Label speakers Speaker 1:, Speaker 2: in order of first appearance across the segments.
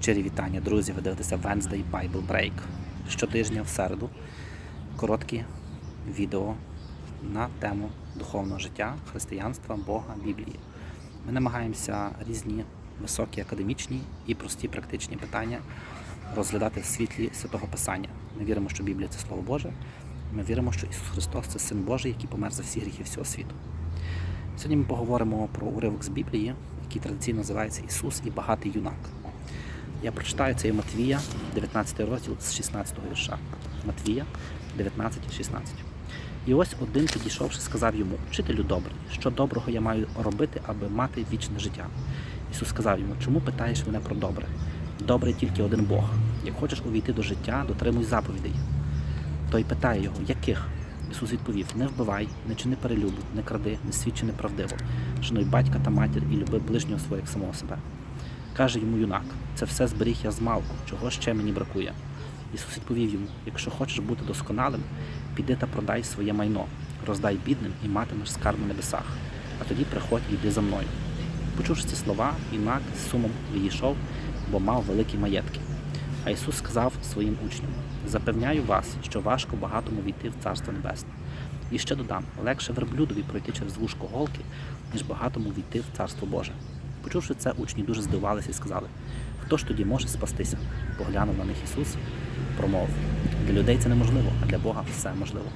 Speaker 1: Щирі вітання, друзі. Ви дивитеся Wednesday Bible Break. Щотижня в середу короткі відео на тему духовного життя, християнства, Бога, Біблії. Ми намагаємося різні високі академічні і прості практичні питання розглядати в світлі святого Писання. Ми віримо, що Біблія це Слово Боже. Ми віримо, що Ісус Христос це Син Божий, який помер за всі гріхи всього світу. Сьогодні ми поговоримо про уривок з Біблії, який традиційно називається Ісус і багатий юнак. Я прочитаю це Матвія, 19 розділ з 16 вірша. Матвія 19, 16. І ось один, підійшовши, сказав йому: Вчителю добрий, що доброго я маю робити, аби мати вічне життя. Ісус сказав йому, чому питаєш мене про добре? Добре тільки один Бог. Як хочеш увійти до життя, дотримуй заповідей. Той питає його, яких? Ісус відповів: Не вбивай, не чини перелюбу, не кради, не свідчи неправдиво, шануй батька та матір і люби ближнього свого як самого себе. Каже йому юнак: це все зберіг я змалку, чого ще мені бракує. Ісус відповів йому: якщо хочеш бути досконалим, піди та продай своє майно, роздай бідним і матимеш скарб на небесах, а тоді приходь і йди за мною. Почувши ці слова, юнак з сумом відійшов, бо мав великі маєтки. А Ісус сказав своїм учням: Запевняю вас, що важко багатому війти в Царство Небесне. І ще додам, легше верблюдові пройти через вушко голки, ніж багатому війти в Царство Боже. Почувши це, учні дуже здивувалися і сказали: Хто ж тоді може спастися? Поглянув на них Ісус, промовив: Для людей це неможливо, а для Бога все можливо.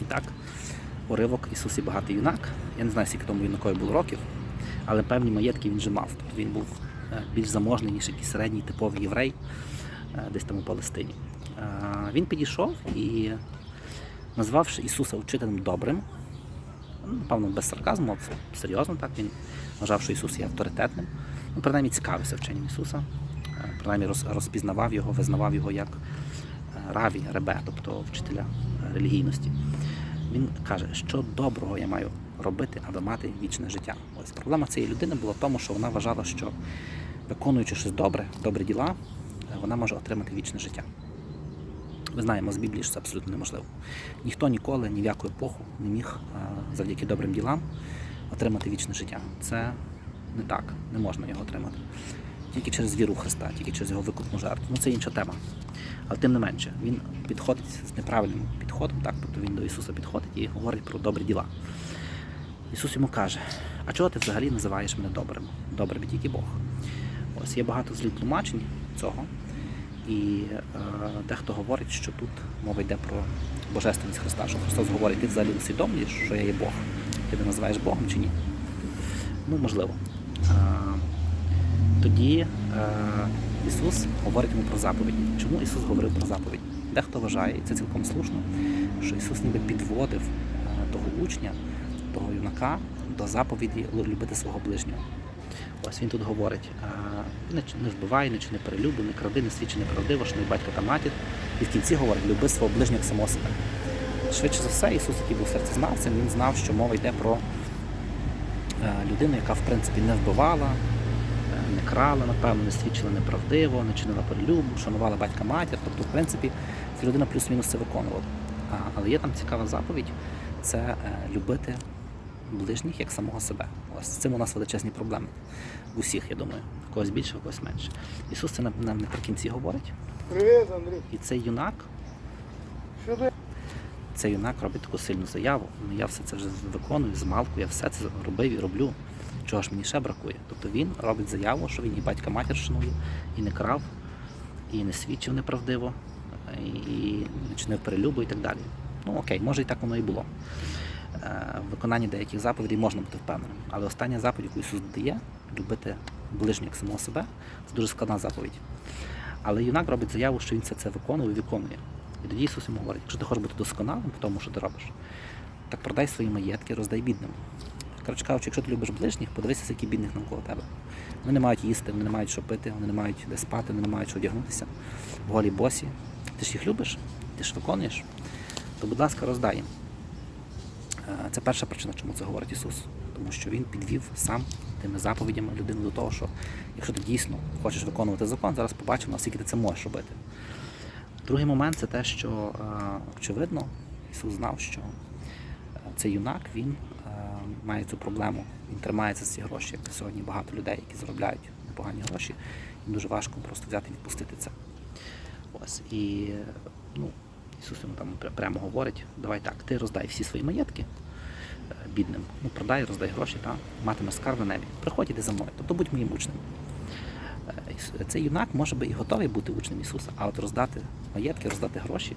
Speaker 1: І так, уривок Ісус і багатий юнак. Я не знаю, скільки тому юнакові було років, але певні маєтки він вже мав. Тобто він був е, більш заможний, ніж якийсь середній типовий єврей, е, десь там у Палестині. Е, Він підійшов і, назвавши Ісуса учителем добрим, напевно, без сарказму, а серйозно так, він вважав, що Ісус є авторитетним. Ну, принаймні цікавився вченням Ісуса, е, принаймні розпізнавав його, визнавав його як е, раві, ребе, тобто вчителя е, релігійності. Він каже, що доброго я маю робити, аби мати вічне життя. Ось проблема цієї людини була в тому, що вона вважала, що виконуючи щось добре, добрі діла, вона може отримати вічне життя. Ми знаємо з Біблії, що це абсолютно неможливо. Ніхто ніколи, ні в яку епоху не міг е, завдяки добрим ділам отримати вічне життя. Це не так, не можна його отримати. Тільки через віру Христа, тільки через його викупну жертву. Ну це інша тема. Але тим не менше, він підходить з неправильним підходом, так, тобто він до Ісуса підходить і говорить про добрі діла. Ісус йому каже: А чого ти взагалі називаєш мене добрим? Добрим тільки Бог. Ось є багато злих тлумачень цього. І е, дехто говорить, що тут мова йде про божественність Христа, що Христос говорить, ти взагалі усвідомлюєш, що я є Бог. Ти мене називаєш Богом чи ні? Ну, можливо. Е, тоді е, Ісус говорить йому про заповіді. Чому Ісус говорив про заповіді? Дехто вважає, і це цілком слушно, що Ісус ніби підводив того учня, того юнака до заповіді любити свого ближнього. Ось він тут говорить: не, не вбивай, не чини перелюбу, не кради, не свідчи неправдиво, що не батька та матір. І в кінці говорить, люби свого ближнього як самого себе. Швидше за все, Ісус, який був серцезнавцем, він знав, що мова йде про е, людину, яка в принципі не вбивала, е, не крала, напевно, не свідчила неправдиво, не чинила перелюбу, шанувала батька матір. Тобто, в принципі, ця людина плюс-мінус це виконувала. Але є там цікава заповідь це е, любити ближніх як самого себе. Ось з цим у нас величезні проблеми. В усіх, я думаю. В когось більше, в когось менше. Ісус це нам наприкінці говорить.
Speaker 2: Привіт, Андрій.
Speaker 1: І цей юнак, цей юнак робить таку сильну заяву. Ну я все це вже виконую з малку, я все це робив і роблю. Чого ж мені ще бракує? Тобто він робить заяву, що він і батька матір шанує, і не крав, і не свідчив неправдиво, і, і не чинив перелюбу і так далі. Ну окей, може і так воно і було. Е, В виконанні деяких заповідей можна бути впевненим. Але остання заповідь, яку Ісус дає, любити ближнього як самого себе, це дуже складна заповідь. Але юнак робить заяву, що він все це виконує і виконує. І тоді Ісус йому говорить, якщо ти хочеш бути досконалим в тому, що ти робиш, так продай свої маєтки, роздай бідним. Коротше кажучи, якщо ти любиш ближніх, подивися, скільки бідних навколо тебе. Вони не мають їсти, вони не мають що пити, вони не мають де спати, вони не мають що одягнутися. в Голі босі. Ти ж їх любиш, ти ж виконуєш, то, будь ласка, роздай їм. Е, Це перша причина, чому це говорить Ісус. Тому що Він підвів сам тими заповідями людину до того, що якщо ти дійсно хочеш виконувати закон, зараз побачимо, наскільки ти це можеш робити. Другий момент це те, що е, очевидно Ісус знав, що е, цей юнак він має цю проблему. Він тримається за ці гроші, як сьогодні багато людей, які заробляють непогані гроші, їм Дуже важко просто взяти і відпустити це. Ось. І ну, Ісус йому там прямо говорить, давай так, ти роздай всі свої маєтки бідним. Ну, продай, роздай гроші, та, матимеш скарб на небі. Приходь іди за мною, тобто будь моїм учнем. Е, Цей юнак може би і готовий бути учнем Ісуса, а от роздати маєтки, роздати гроші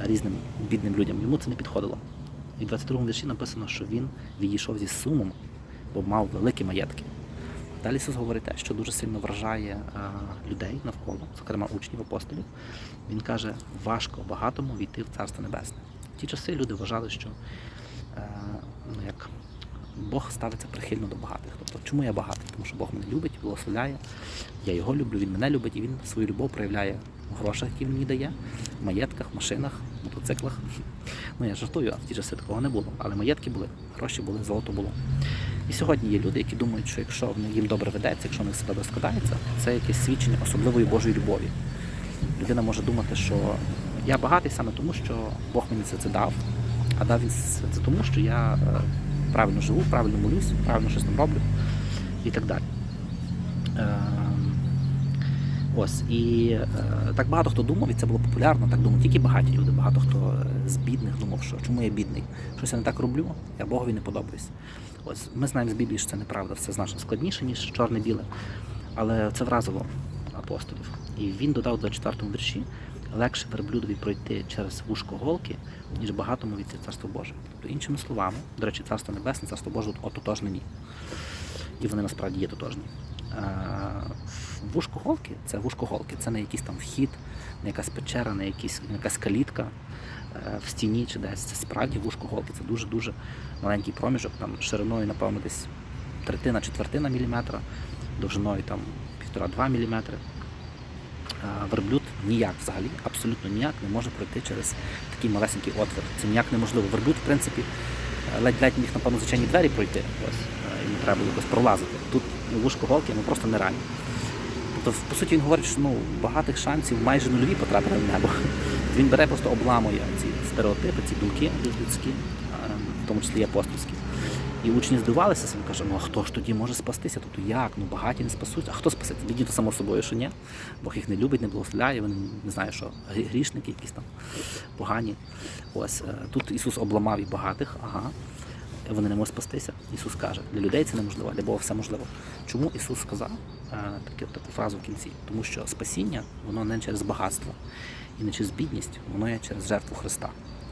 Speaker 1: е, різним бідним людям, йому це не підходило. І в 22 вірші написано, що він відійшов зі сумом, бо мав великі маєтки. Далі Ісус говорить те, що дуже сильно вражає е, людей навколо, зокрема учнів апостолів. Він каже, важко багатому війти в Царство Небесне. В ті часи люди вважали, що ну, як Бог ставиться прихильно до багатих. Тобто, чому я багатий? Тому що Бог мене любить, благословляє, я його люблю, він мене любить, і він свою любов проявляє в грошах, які він мені дає, в маєтках, машинах, мотоциклах. Ну я жартую, а в ті часи такого не було. Але маєтки були, гроші були, золото було. І сьогодні є люди, які думають, що якщо їм добре ведеться, якщо в них все добре складається, це якесь свідчення особливої Божої любові. Людина може думати, що я багатий саме тому, що Бог мені це, це дав, а дав він це тому, що я е, правильно живу, правильно молюсь, правильно щось там роблю і так далі. Е, Ось і е, так багато хто думав, і це було популярно. Так думали тільки багаті люди. Багато хто з бідних думав, що чому я бідний? Щось я не так роблю, я Богові не подобаюсь. Ось ми знаємо з Біблії, що це неправда, все значно складніше, ніж чорне-біле. Але це вразило апостолів. І він додав у 24 вірші: легше верблюдові пройти через вушко голки, ніж багатому війти в царство Боже. Тобто, іншими словами, до речі, царство небесне, царство Боже ототожнені. І вони насправді є тотожні. Е, Вушко голки це вушко голки, це не якийсь там вхід, не якась печера, не якийсь, не якась калітка е, в стіні чи десь. Це справді вушко голки. Це дуже-дуже маленький проміжок, там шириною, напевно, десь третина, четвертина міліметра, довжиною там півтора-два міліметри. Е, Верблюд ніяк взагалі, абсолютно ніяк не може пройти через такий малесенький отвір. Це ніяк неможливо. Верблюд, в принципі, е, ледь-ледь міг, напевно, звичайні двері пройти. Ось, е, йому треба було якось пролазити. Тут вушко голки ну, просто нереально. Тобто, по суті, він говорить, що ну, багатих шансів майже нульові потрапити в небо. Він бере, просто обламує ці стереотипи, ці думки людські, е, в тому числі і апостольські. І учні здивувалися, він каже, ну а хто ж тоді може спастися? Тобто як? Ну багаті не спасуть. А хто спасеться? Бідні то само собою, що ні. Бог їх не любить, не благословляє, вони не знаю, що грішники якісь там погані. Ось е, тут Ісус обламав і багатих, ага. Вони не можуть спастися. Ісус каже, для людей це неможливо, для Бога все можливо. Чому Ісус сказав е, таку, таку фразу в кінці? Тому що спасіння, воно не через багатство і не через бідність, воно є через жертву Христа.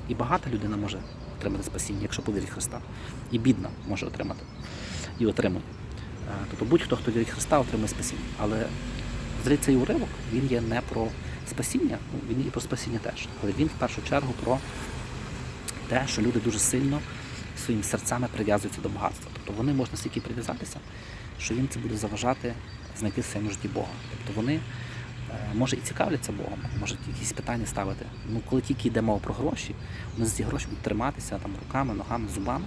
Speaker 1: І багата людина може отримати спасіння, якщо повірить Христа. І бідна може отримати і отримує. Е, Тобто будь-хто, хто вірить Христа, отримує спасіння. Але цей уривок він є не про спасіння, ну, він і про спасіння теж. Але він в першу чергу про те, що люди дуже сильно своїми серцями прив'язуються до багатства. Тобто вони можуть настільки прив'язатися, що їм це буде заважати знайти в своєму житті Бога. Тобто вони може і цікавляться Богом, можуть якісь питання ставити. Ну коли тільки йде мова про гроші, вони за ці гроші будуть триматися там руками, ногами, зубами,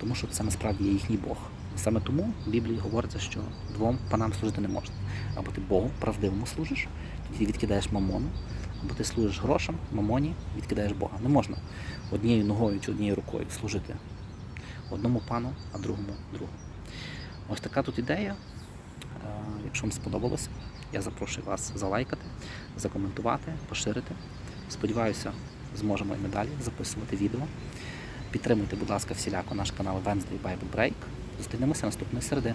Speaker 1: тому що це насправді є їхній Бог. Саме тому в Біблії говориться, що двом панам служити не можна. Або ти Богу правдивому служиш, тоді відкидаєш мамону, або ти служиш грошам, мамоні, відкидаєш Бога. Не можна однією ногою чи однією рукою служити одному пану, а другому другу. Ось така тут ідея. Якщо вам сподобалося, я запрошую вас залайкати, закоментувати, поширити. Сподіваюся, зможемо і надалі записувати відео. Підтримуйте, будь ласка, всіляко наш канал Wednesday Bible Break. Зустрінемося наступної середи.